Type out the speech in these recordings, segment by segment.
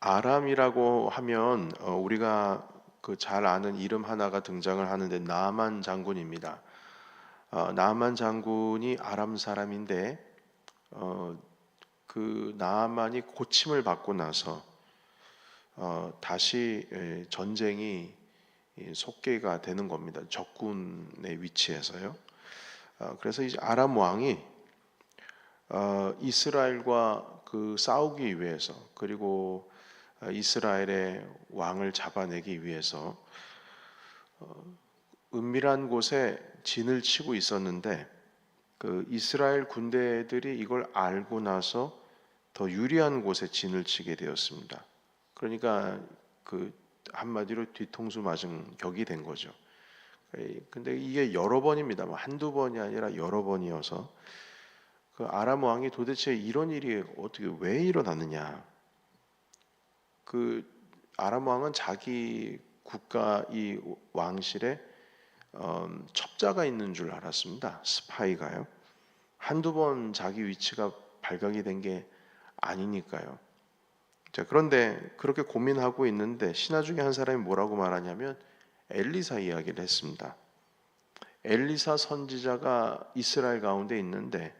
아람이라고 하면 어, 우리가 그 잘 아는 이름 하나가 등장을 하는데 나만 장군입니다. 어, 나만 장군이 아람 사람인데 어, 그 나만이 고침을 받고 나서 어, 다시 에, 전쟁이 이 속개가 되는 겁니다. 적군의 위치에서요. 어, 그래서 이제 아람 왕이 어, 이스라엘과 그 싸우기 위해서 그리고 어, 이스라엘의 왕을 잡아내기 위해서 어, 은밀한 곳에 진을 치고 있었는데 그 이스라엘 군대들이 이걸 알고 나서 더 유리한 곳에 진을 치게 되었습니다. 그러니까 그 한마디로 뒤통수 맞은 격이 된 거죠. 근데 이게 여러 번입니다. 뭐 한두 번이 아니라 여러 번이어서 그 아람 왕이 도대체 이런 일이 어떻게 왜 일어났느냐? 그 아람 왕은 자기 국가 이 왕실에 음, 첩자가 있는 줄 알았습니다. 스파이가요. 한두 번 자기 위치가 발각이 된 게 아니니까요. 자, 그런데 그렇게 고민하고 있는데 신하 중에 한 사람이 뭐라고 말하냐면 엘리사 이야기를 했습니다. 엘리사 선지자가 이스라엘 가운데 있는데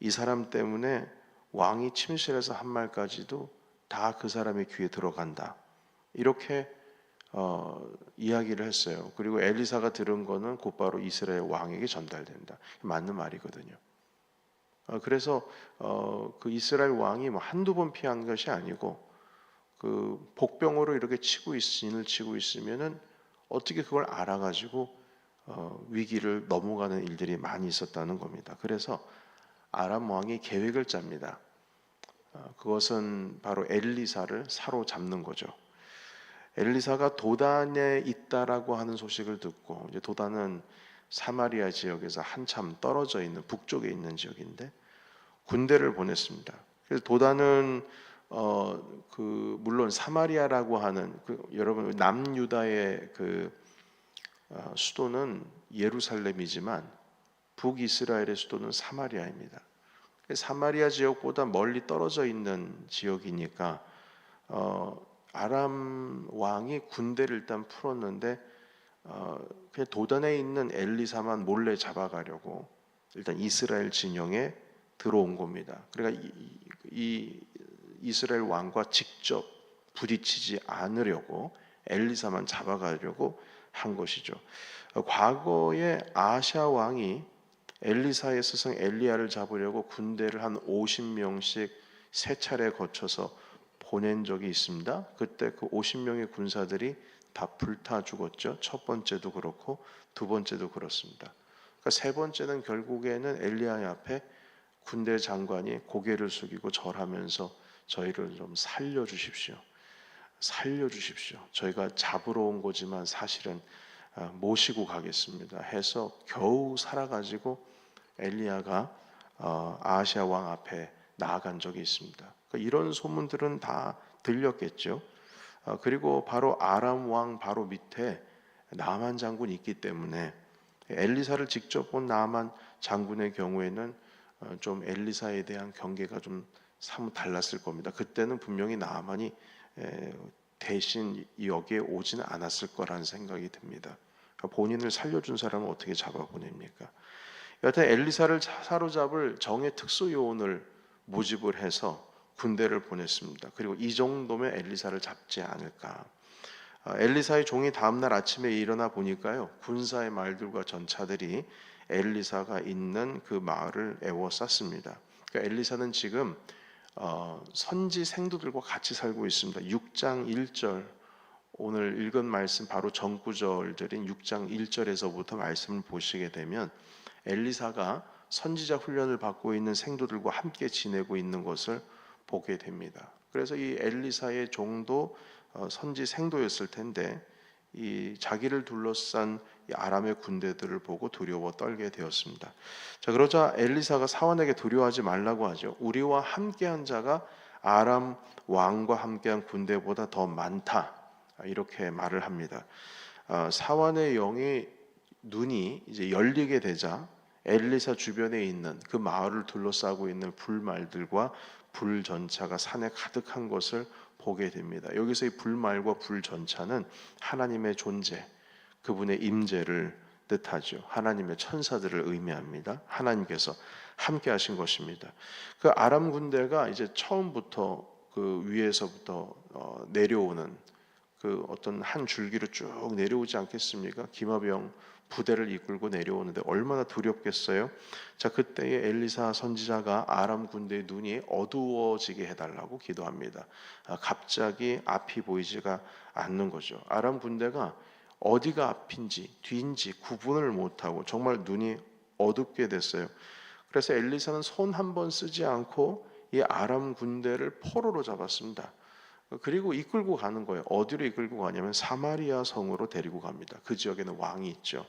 이 사람 때문에 왕이 침실에서 한 말까지도 다 그 사람의 귀에 들어간다. 이렇게 어, 이야기를 했어요. 그리고 엘리사가 들은 거는 곧바로 이스라엘 왕에게 전달된다. 맞는 말이거든요. 어, 그래서 어, 그 이스라엘 왕이 뭐 한두 번 피한 것이 아니고 그 복병으로 이렇게 치고 있을 치고 있으면은 어떻게 그걸 알아가지고 어, 위기를 넘어가는 일들이 많이 있었다는 겁니다. 그래서 아람 왕이 계획을 짭니다. 어, 그것은 바로 엘리사를 사로잡는 거죠. 엘리사가 도단에 있다라고 하는 소식을 듣고 이제 도단은 사마리아 지역에서 한참 떨어져 있는 북쪽에 있는 지역인데 군대를 보냈습니다. 그래서 도단은 어 그 물론 사마리아라고 하는 그 여러분 남유다의 그 어, 수도는 예루살렘이지만 북이스라엘의 수도는 사마리아입니다. 사마리아 지역보다 멀리 떨어져 있는 지역이니까 어, 아람 왕이 군대를 일단 풀었는데 어, 그냥 도단에 있는 엘리사만 몰래 잡아가려고 일단 이스라엘 진영에 들어온 겁니다. 그러니까 이, 이 이스라엘 왕과 직접 부딪히지 않으려고 엘리사만 잡아가려고 한 것이죠. 과거에 아샤 왕이 엘리사의 스승 엘리야를 잡으려고 군대를 한 50명씩 세 차례 거쳐서 보낸 적이 있습니다. 그때 그 50명의 군사들이 다 불타 죽었죠. 첫 번째도 그렇고 두 번째도 그렇습니다. 그러니까 세 번째는 결국에는 엘리야 앞에 군대 장관이 고개를 숙이고 절하면서 저희를 좀 살려 주십시오. 살려 주십시오. 저희가 잡으러 온 거지만 사실은 아, 모시고 가겠습니다. 해서 겨우 살아가지고 엘리야가 어, 아시아 왕 앞에 나아간 적이 있습니다. 그러니까 이런 소문들은 다 들렸겠죠. 어, 그리고 바로 아람 왕 바로 밑에 나만 장군이 있기 때문에 엘리사를 직접 본 나만 장군의 경우에는 어, 좀 엘리사에 대한 경계가 좀 사뭇 달랐을 겁니다. 그때는 분명히 나만이 대신 여기에 오지는 않았을 거라는 생각이 듭니다. 그러니까 본인을 살려준 사람은 어떻게 잡아보냅니까? 여하튼 엘리사를 사로잡을 정의 특수 요원을 모집을 해서 군대를 보냈습니다. 그리고 이 정도면 엘리사를 잡지 않을까. 아, 엘리사의 종이 다음날 아침에 일어나 보니까요 군사의 말들과 전차들이 엘리사가 있는 그 마을을 에워쌌습니다. 그러니까 엘리사는 지금 어, 선지 생도들과 같이 살고 있습니다. 6장 1절 오늘 읽은 말씀 바로 전구절들인 6장 1절에서부터 말씀을 보시게 되면 엘리사가 선지자 훈련을 받고 있는 생도들과 함께 지내고 있는 것을 보게 됩니다. 그래서 이 엘리사의 종도 어, 선지 생도였을 텐데 이 자기를 둘러싼 아람의 군대들을 보고 두려워 떨게 되었습니다. 자 그러자 엘리사가 사원에게 두려워하지 말라고 하죠. 우리와 함께한 자가 아람 왕과 함께한 군대보다 더 많다. 이렇게 말을 합니다. 어, 사원의 영이 눈이 이제 열리게 되자 엘리사 주변에 있는 그 마을을 둘러싸고 있는 불말들과 불전차가 산에 가득한 것을 보게 됩니다. 여기서 이 불말과 불전차는 하나님의 존재, 그분의 임재를 뜻하죠. 하나님의 천사들을 의미합니다. 하나님께서 함께 하신 것입니다. 그 아람 군대가 이제 처음부터 그 위에서부터 어, 내려오는 그 어떤 한 줄기로 쭉 내려오지 않겠습니까? 기마병 부대를 이끌고 내려오는데 얼마나 두렵겠어요? 자, 그때에 엘리사 선지자가 아람 군대의 눈이 어두워지게 해달라고 기도합니다. 아, 갑자기 앞이 보이지가 않는 거죠. 아람 군대가 어디가 앞인지 뒤인지 구분을 못하고 정말 눈이 어둡게 됐어요. 그래서 엘리사는 손 한 번 쓰지 않고 이 아람 군대를 포로로 잡았습니다. 그리고 이끌고 가는 거예요. 어디로 이끌고 가냐면 사마리아 성으로 데리고 갑니다. 그 지역에는 왕이 있죠.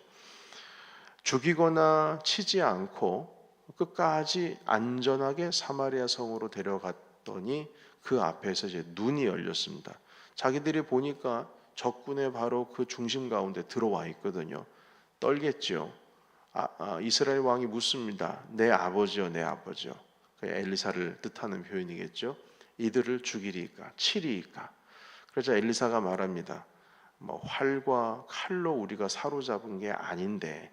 죽이거나 치지 않고 끝까지 안전하게 사마리아 성으로 데려갔더니 그 앞에서 이제 눈이 열렸습니다. 자기들이 보니까 적군의 바로 그 중심 가운데 들어와 있거든요. 떨겠죠. 아, 아, 이스라엘 왕이 묻습니다. 내 아버지요, 내 아버지요. 그 엘리사를 뜻하는 표현이겠죠. 이들을 죽이리까, 치리까. 그러자 엘리사가 말합니다. 뭐 활과 칼로 우리가 사로잡은 게 아닌데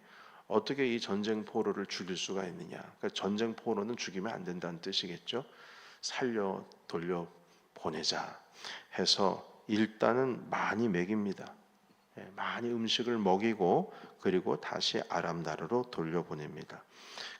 어떻게 이 전쟁 포로를 죽일 수가 있느냐? 그러니까 전쟁 포로는 죽이면 안 된다는 뜻이겠죠. 살려 돌려 보내자 해서 일단은 많이 먹입니다. 예, 많이 음식을 먹이고 그리고 다시 아람 나라로 돌려보냅니다.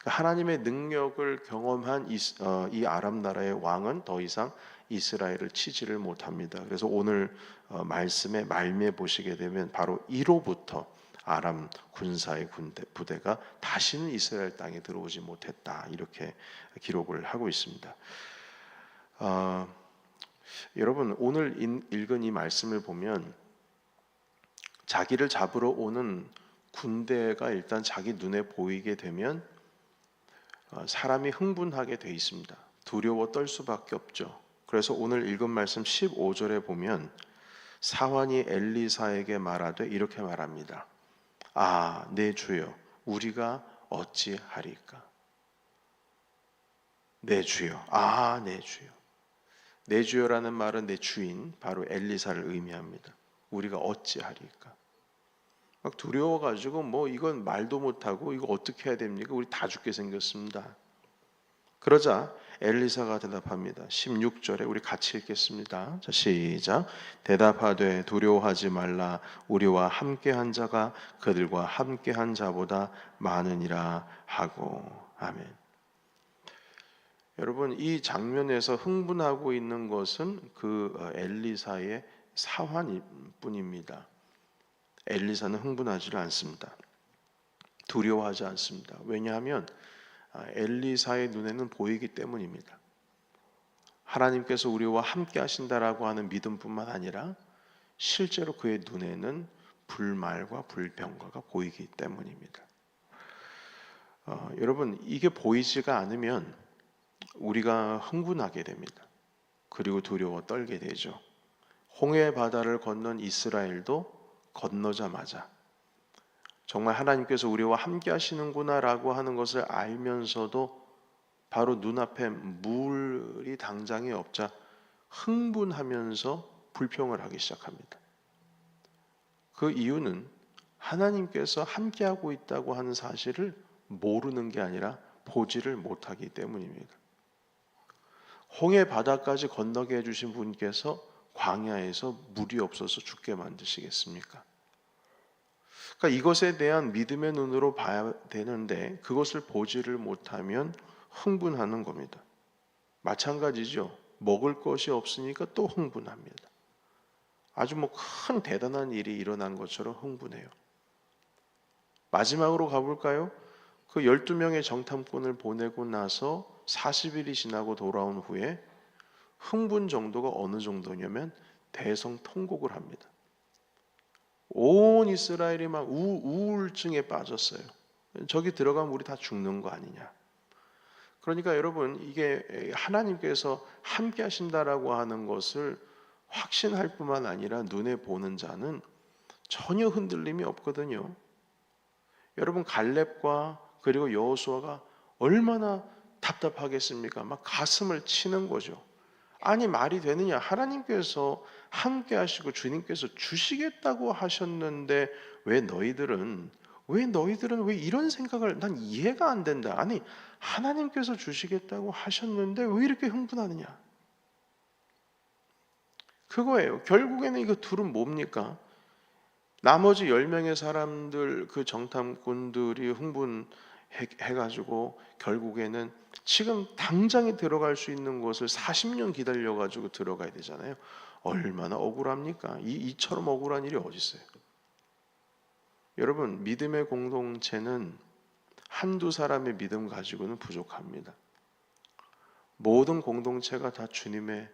그러니까 하나님의 능력을 경험한 이, 어, 이 아람 나라의 왕은 더 이상 이스라엘을 치지를 못합니다. 그래서 오늘 어, 말씀에 말미에 보시게 되면 바로 1호부터 아람 군사의 군대 부대가 다시는 이스라엘 땅에 들어오지 못했다 이렇게 기록을 하고 있습니다. 어, 여러분 오늘 읽은 이 말씀을 보면 자기를 잡으러 오는 군대가 일단 자기 눈에 보이게 되면 어, 사람이 흥분하게 돼 있습니다. 두려워 떨 수밖에 없죠. 그래서 오늘 읽은 말씀 15절에 보면 사환이 엘리사에게 말하되 이렇게 말합니다. 아, 내 주여, 우리가 어찌하리까? 내 주여, 아, 내 주여. 내 주여라는 말은 내 주인, 바로 엘리사를 의미합니다. 우리가 어찌하리까? 막 두려워가지고 뭐 이건 말도 못하고 이거 어떻게 해야 됩니까? 우리 다 죽게 생겼습니다. 그러자 엘리사가 대답합니다. 16절에 우리 같이 읽겠습니다. 자, 시작. 대답하되 두려워하지 말라. 우리와 함께 한 자가 그들과 함께 한 자보다 많으니라 하고 아멘. 여러분 이 장면에서 흥분하고 있는 것은 그 어, 엘리사의 사환뿐입니다. 엘리사는 흥분하지 않습니다. 두려워하지 않습니다. 왜냐하면 아, 엘리사의 눈에는 보이기 때문입니다. 하나님께서 우리와 함께 하신다라고 하는 믿음뿐만 아니라 실제로 그의 눈에는 불말과 불병과가 보이기 때문입니다. 어, 여러분 이게 보이지가 않으면 우리가 흥분하게 됩니다. 그리고 두려워 떨게 되죠. 홍해 바다를 건넌 이스라엘도 건너자마자 정말 하나님께서 우리와 함께 하시는구나라고 하는 것을 알면서도 바로 눈앞에 물이 당장에 없자 흥분하면서 불평을 하기 시작합니다. 그 이유는 하나님께서 함께하고 있다고 하는 사실을 모르는 게 아니라 보지를 못하기 때문입니다. 홍해 바다까지 건너게 해주신 분께서 광야에서 물이 없어서 죽게 만드시겠습니까? 그러니까 이것에 대한 믿음의 눈으로 봐야 되는데 그것을 보지를 못하면 흥분하는 겁니다. 마찬가지죠. 먹을 것이 없으니까 또 흥분합니다. 아주 뭐 큰 대단한 일이 일어난 것처럼 흥분해요. 마지막으로 가볼까요? 그 12명의 정탐꾼을 보내고 나서 40일이 지나고 돌아온 후에 흥분 정도가 어느 정도냐면 대성 통곡을 합니다. 온 이스라엘이 막 우, 우울증에 빠졌어요. 저기 들어가면 우리 다 죽는 거 아니냐. 그러니까 여러분 이게 하나님께서 함께 하신다라고 하는 것을 확신할 뿐만 아니라 눈에 보는 자는 전혀 흔들림이 없거든요. 여러분 갈렙과 그리고 여호수아가 얼마나 답답하겠습니까? 막 가슴을 치는 거죠. 아니 말이 되느냐? 하나님께서 함께 하시고 주님께서 주시겠다고 하셨는데 왜 너희들은 왜 너희들은 왜 이런 생각을 난 이해가 안 된다. 아니 하나님께서 주시겠다고 하셨는데 왜 이렇게 흥분하느냐? 그거예요. 결국에는 이거 둘은 뭡니까? 나머지 10명의 사람들 그 정탐꾼들이 흥분 해 가지고 결국에는 지금 당장에 들어갈 수 있는 곳을 40년 기다려 가지고 들어가야 되잖아요. 얼마나 억울합니까? 이 이처럼 억울한 일이 어디 있어요? 여러분, 믿음의 공동체는 한두 사람의 믿음 가지고는 부족합니다. 모든 공동체가 다 주님의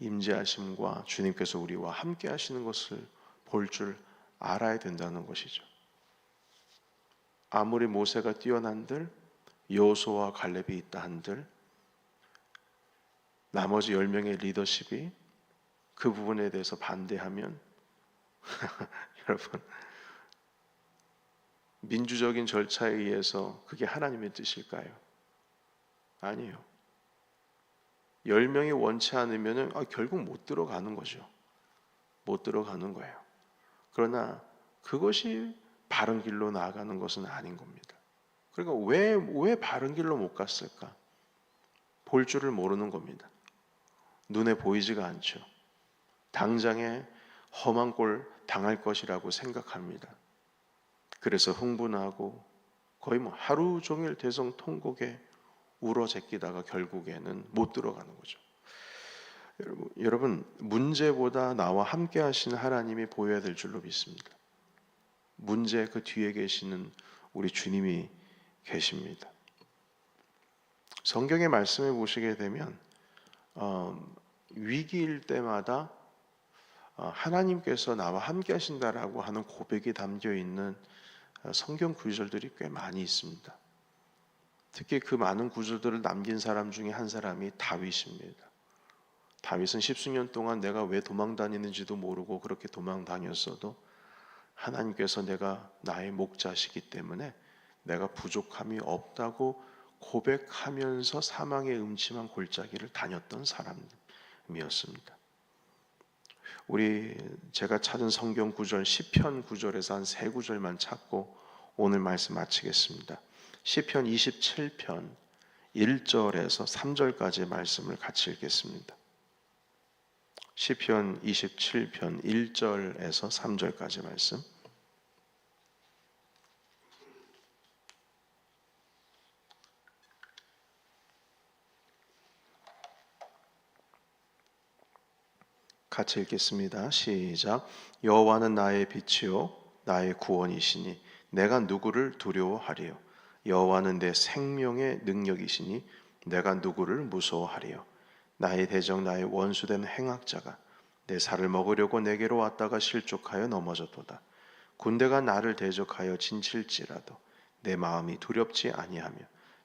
임재하심과 주님께서 우리와 함께 하시는 것을 볼 줄 알아야 된다는 것이죠. 아무리 모세가 뛰어난들 요소와 갈렙이 있다 한들 나머지 10명의 리더십이 그 부분에 대해서 반대하면 여러분 민주적인 절차에 의해서 그게 하나님의 뜻일까요? 아니에요. 10명이 원치 않으면 아, 결국 못 들어가는 거죠. 못 들어가는 거예요. 그러나 그것이 바른 길로 나아가는 것은 아닌 겁니다. 그러니까 왜, 왜 바른 길로 못 갔을까? 볼 줄을 모르는 겁니다. 눈에 보이지가 않죠. 당장에 험한 꼴 당할 것이라고 생각합니다. 그래서 흥분하고 거의 뭐 하루 종일 대성 통곡에 울어 제끼다가 결국에는 못 들어가는 거죠. 여러분, 문제보다 나와 함께 하시는 하나님이 보여야 될 줄로 믿습니다. 문제 그 뒤에 계시는 우리 주님이 계십니다. 성경의 말씀을 보시게 되면 어, 위기일 때마다 어, 하나님께서 나와 함께 하신다라고 하는 고백이 담겨 있는 어, 성경 구절들이 꽤 많이 있습니다. 특히 그 많은 구절들을 남긴 사람 중에 한 사람이 다윗입니다. 다윗은 십수년 동안 내가 왜 도망 다니는지도 모르고 그렇게 도망 다녔어도 하나님께서 내가 나의 목자시기 때문에 내가 부족함이 없다고 고백하면서 사망의 음침한 골짜기를 다녔던 사람이었습니다. 우리 제가 찾은 성경 구절 시편 구절에서 한 세 구절만 찾고 오늘 말씀 마치겠습니다. 시편 27편 1절에서 3절까지의 말씀을 같이 읽겠습니다. 시편 27편 1절에서 3절까지 말씀. 같이 읽겠습니다. 시작. 여호와는 나의 빛이요 나의 구원이시니 내가 누구를 두려워하리요 여호와는 내 생명의 능력이시니 내가 누구를 무서워하리요 나의 대적 나의 원수된 행악자가 내 살을 먹으려고 내게로 왔다가 실족하여 넘어졌도다 군대가 나를 대적하여 진칠지라도 내 마음이 두렵지 아니하며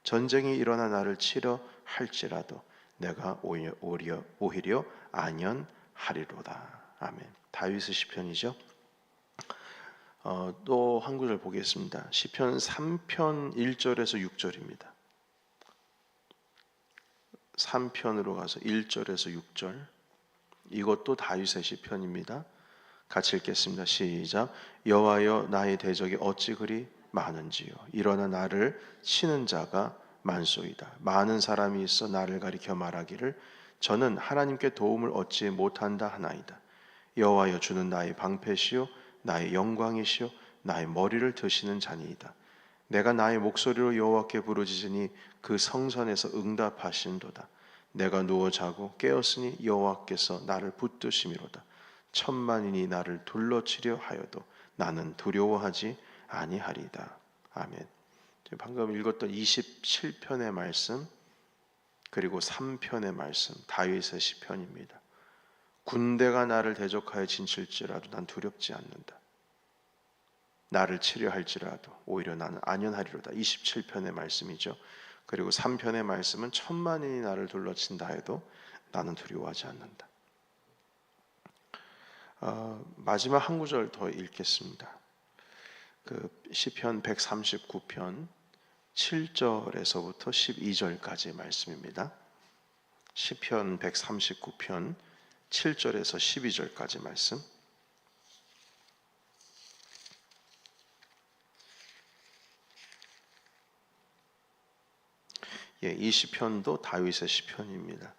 전쟁이 일어나 나를 치려 할지라도 내가 오히려, 오히려, 오히려 안연하리로다 아멘 다윗의 시편이죠 어, 또한 구절 보겠습니다. 시편 3편 1절에서 6절입니다. 3편으로 가서 1절에서 6절. 이것도 다윗의 시편입니다. 같이 읽겠습니다. 시작. 여호와여 나의 대적이 어찌 그리 많은지요. 일어나 나를 치는 자가 많소이다. 많은 사람이 있어 나를 가리켜 말하기를 저는 하나님께 도움을 얻지 못한다 하나이다. 여호와여 주는 나의 방패시요 나의 영광이시요 나의 머리를 드시는 자니이다. 내가 나의 목소리로 여호와께 부르짖으니 그 성전에서 응답하신도다. 내가 누워 자고 깨었으니 여호와께서 나를 붙드심이로다. 천만인이 나를 둘러치려 하여도 나는 두려워하지 아니하리다. 아멘. 방금 읽었던 27편의 말씀 그리고 3편의 말씀 다윗의 시편입니다. 군대가 나를 대적하여 진칠지라도 난 두렵지 않는다. 나를 치려 할지라도 오히려 나는 안연하리로다. 27편의 말씀이죠. 그리고 3편의 말씀은 천만인이 나를 둘러친다 해도 나는 두려워하지 않는다. 어, 마지막 한 구절 더 읽겠습니다. 그 시편 139편 7절에서부터 12절까지 말씀입니다. 시편 139편 7절에서 12절까지 말씀. 예, 이 시편도 다윗의 시편입니다.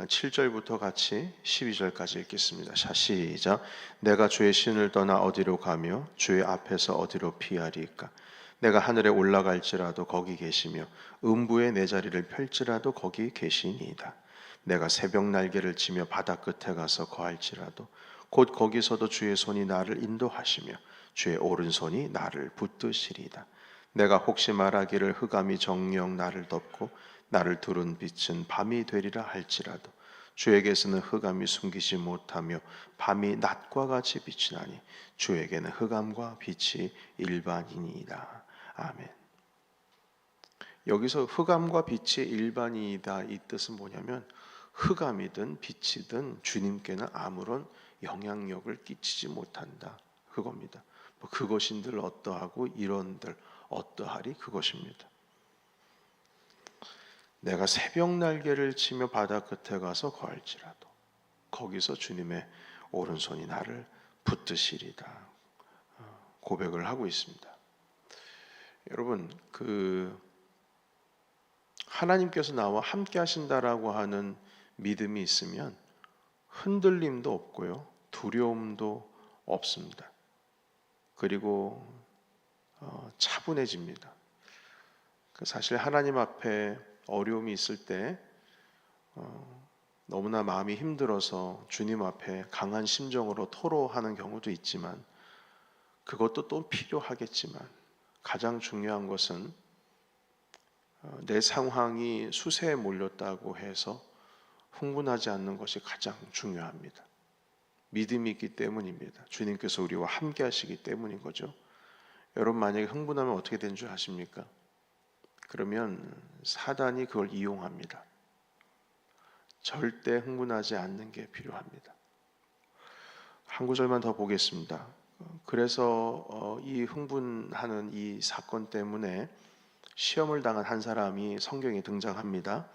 7절부터 같이 12절까지 읽겠습니다. 자, 시작. 내가 주의 신을 떠나 어디로 가며 주의 앞에서 어디로 피하리까? 내가 하늘에 올라갈지라도 거기 계시며 음부에 내 자리를 펼지라도 거기 계시니이다. 내가 새벽 날개를 치며 바다 끝에 가서 거할지라도 곧 거기서도 주의 손이 나를 인도하시며 주의 오른손이 나를 붙드시리다. 내가 혹시 말하기를 흑암이 정령 나를 덮고 나를 두른 빛은 밤이 되리라 할지라도 주에게서는 흑암이 숨기지 못하며 밤이 낮과 같이 비치나니 주에게는 흑암과 빛이 일반이니이다. 아멘. 여기서 흑암과 빛이 일반이다 이 뜻은 뭐냐면 흑암이든 빛이든 주님께는 아무런 영향력을 끼치지 못한다 그겁니다. 뭐 그것인들 어떠하고 이런들 어떠하리 그것입니다. 내가 새벽 날개를 치며 바다 끝에 가서 거할지라도 거기서 주님의 오른손이 나를 붙드시리다 어, 고백을 하고 있습니다. 여러분 그 하나님께서 나와 함께 하신다라고 하는 믿음이 있으면 흔들림도 없고요 두려움도 없습니다. 그리고 어, 차분해집니다. 그 사실 하나님 앞에 어려움이 있을 때 어, 너무나 마음이 힘들어서 주님 앞에 강한 심정으로 토로하는 경우도 있지만 그것도 또 필요하겠지만 가장 중요한 것은 어, 내 상황이 수세에 몰렸다고 해서 흥분하지 않는 것이 가장 중요합니다. 믿음이 있기 때문입니다. 주님께서 우리와 함께 하시기 때문인 거죠. 여러분 만약에 흥분하면 어떻게 되는 줄 아십니까? 그러면 사단이 그걸 이용합니다. 절대 흥분하지 않는 게 필요합니다. 한 구절만 더 보겠습니다. 그래서 어, 이 흥분하는 이 사건 때문에 시험을 당한 한 사람이 성경에 등장합니다.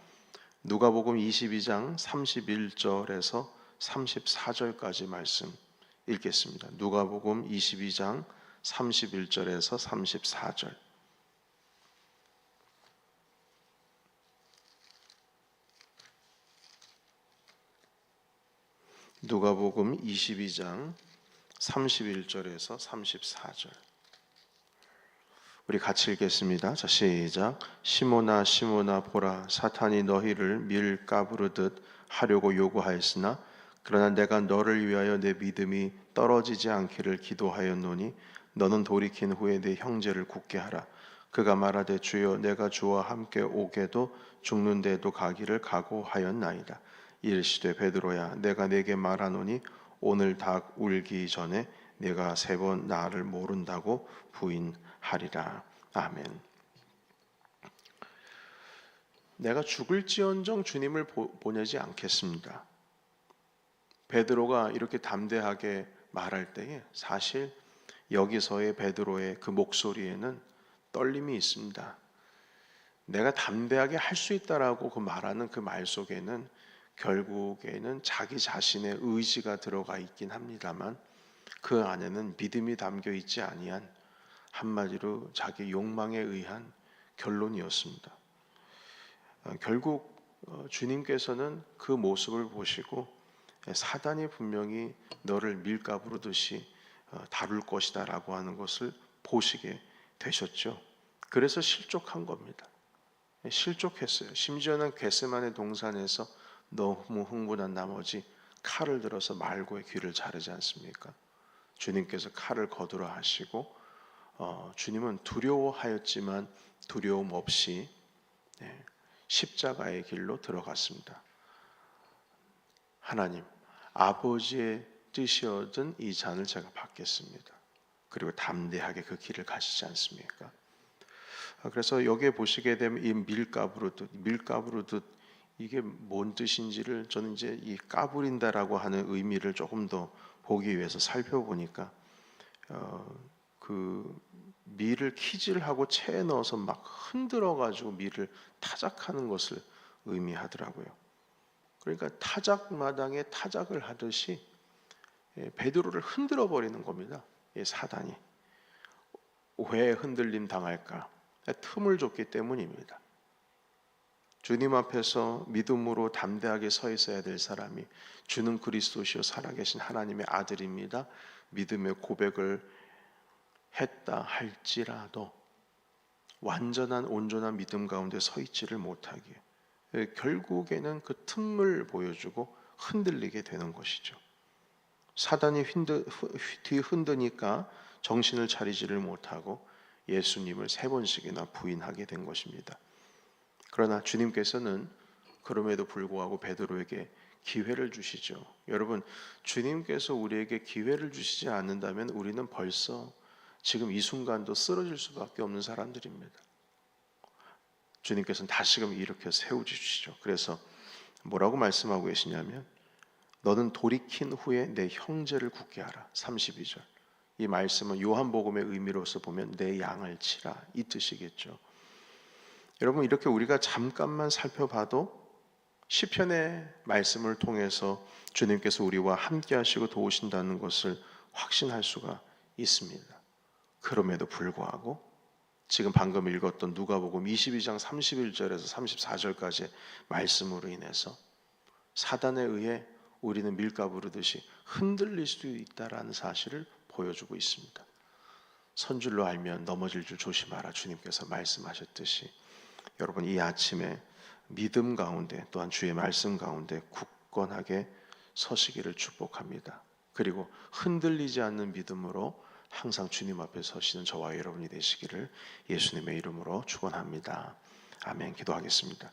누가복음 22장 31절에서 34절까지 말씀 읽겠습니다. 누가복음 22장 31절에서 34절. 누가복음 22장 31절에서 34절. 우리 같이 읽겠습니다. 자, 시작. 시모나 시모나 보라 사탄이 너희를 밀 까부르듯 하려고 요구하였으나 그러나 내가 너를 위하여 내 믿음이 떨어지지 않기를 기도하였노니 너는 돌이킨 후에 내 형제를 굳게 하라. 그가 말하되 주여 내가 주와 함께 오게도 죽는 데도 가기를 각오하였나이다. 이르시되 베드로야 내가 내게 말하노니 오늘 닭 울기 전에 내가 세 번 나를 모른다고 부인하리라. 아멘. 내가 죽을지언정 주님을 보내지 않겠습니다. 베드로가 이렇게 담대하게 말할 때에 사실 여기서의 베드로의 그 목소리에는 떨림이 있습니다. 내가 담대하게 할 수 있다라고 그 말하는 그 말 속에는 결국에는 자기 자신의 의지가 들어가 있긴 합니다만 그 안에는 믿음이 담겨 있지 아니한 한마디로 자기 욕망에 의한 결론이었습니다. 어, 결국 어, 주님께서는 그 모습을 보시고 사단이 분명히 너를 밀가부르듯이 어, 다룰 것이다라고 하는 것을 보시게 되셨죠. 그래서 실족한 겁니다. 실족했어요. 심지어는 겟세만의 동산에서 너무 흥분한 나머지 칼을 들어서 말고의 귀를 자르지 않습니까? 주님께서 칼을 거두라 하시고 어, 주님은 두려워하였지만 두려움 없이 네, 십자가의 길로 들어갔습니다. 하나님, 아버지의 뜻이었던 이 잔을 제가 받겠습니다. 그리고 담대하게 그 길을 가시지 않습니까? 아, 그래서 여기에 보시게 되면 이 밀가부르듯 밀가부르듯 이게 뭔 뜻인지를 저는 이제 이 까부린다라고 하는 의미를 조금 더 보기 위해서 살펴보니까 어, 그 밀을 키질하고 체에 넣어서 막 흔들어 가지고 밀을 타작하는 것을 의미하더라고요. 그러니까 타작 마당에 타작을 하듯이 예, 베드로를 흔들어 버리는 겁니다. 이 사단이 왜 흔들림 당할까? 틈을 줬기 때문입니다. 주님 앞에서 믿음으로 담대하게 서 있어야 될 사람이 주는 그리스도시요 살아계신 하나님의 아들입니다. 믿음의 고백을 했다 할지라도 완전한 온전한 믿음 가운데 서 있지를 못하기에 예, 결국에는 그 틈을 보여주고 흔들리게 되는 것이죠. 사단이 흔드, 뒤 흔드니까 정신을 차리지를 못하고 예수님을 세 번씩이나 부인하게 된 것입니다. 그러나 주님께서는 그럼에도 불구하고 베드로에게 기회를 주시죠. 여러분, 주님께서 우리에게 기회를 주시지 않는다면 우리는 벌써 지금 이 순간도 쓰러질 수밖에 없는 사람들입니다. 주님께서는 다시금 일으켜 세워주시죠. 그래서 뭐라고 말씀하고 계시냐면 너는 돌이킨 후에 내 형제를 굳게 하라. 32절. 이 말씀은 요한복음의 의미로서 보면 내 양을 치라 이 뜻이겠죠. 여러분 이렇게 우리가 잠깐만 살펴봐도 시편의 말씀을 통해서 주님께서 우리와 함께 하시고 도우신다는 것을 확신할 수가 있습니다. 그럼에도 불구하고 지금 방금 읽었던 누가복음 22장 31절에서 34절까지 말씀으로 인해서 사단에 의해 우리는 밀가부르듯이 흔들릴 수도 있다라는 사실을 보여주고 있습니다. 선줄로 알면 넘어질 줄 조심하라 주님께서 말씀하셨듯이 여러분 이 아침에 믿음 가운데 또한 주의 말씀 가운데 굳건하게 서시기를 축복합니다. 그리고 흔들리지 않는 믿음으로 항상 주님 앞에 서시는 저와 여러분이 되시기를 예수님의 이름으로 축원합니다. 아멘. 기도하겠습니다.